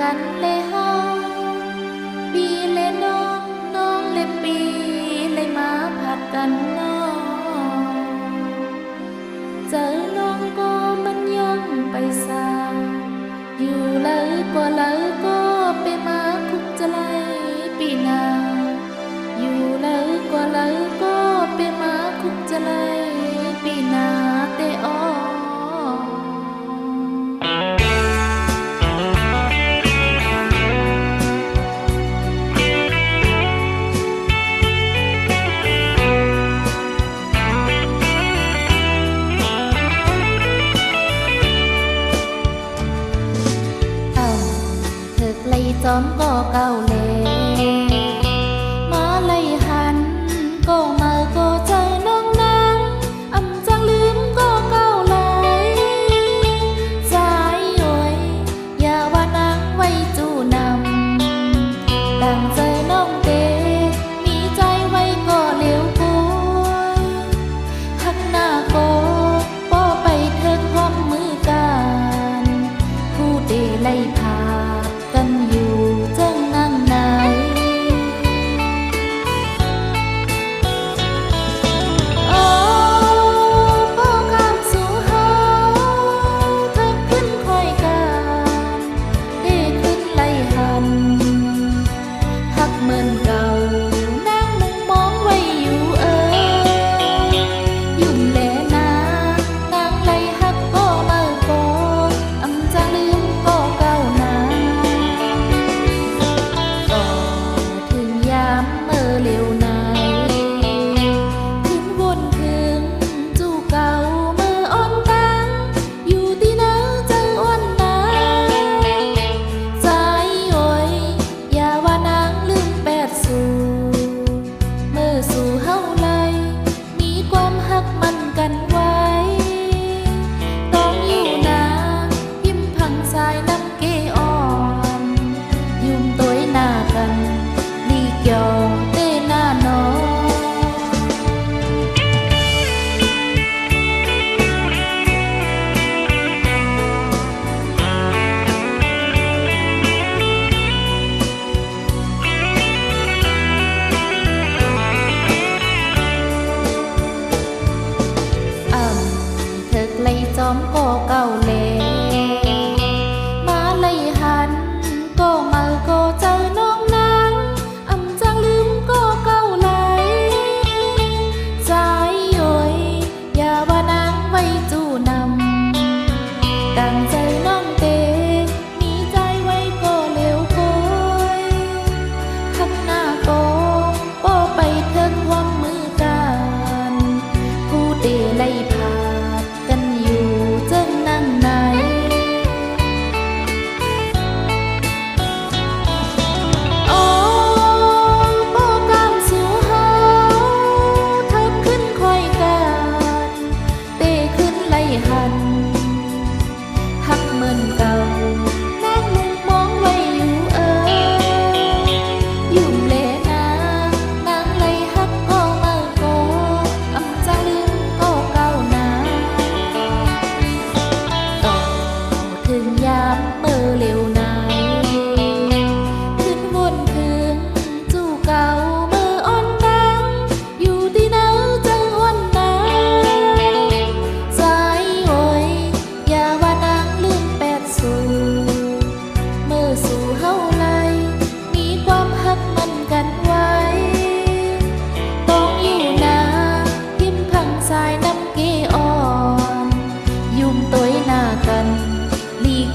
กันเลยเฮาปีเลยน้องน้องเลยปีเลยมาผัดกันน้องเจอน้องก็มันย่องไปสาวอยู่เลยก็เลยก็ อมก็เก่า mình cả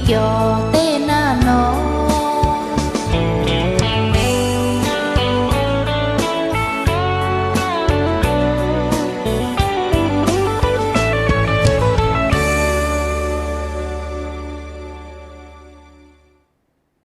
your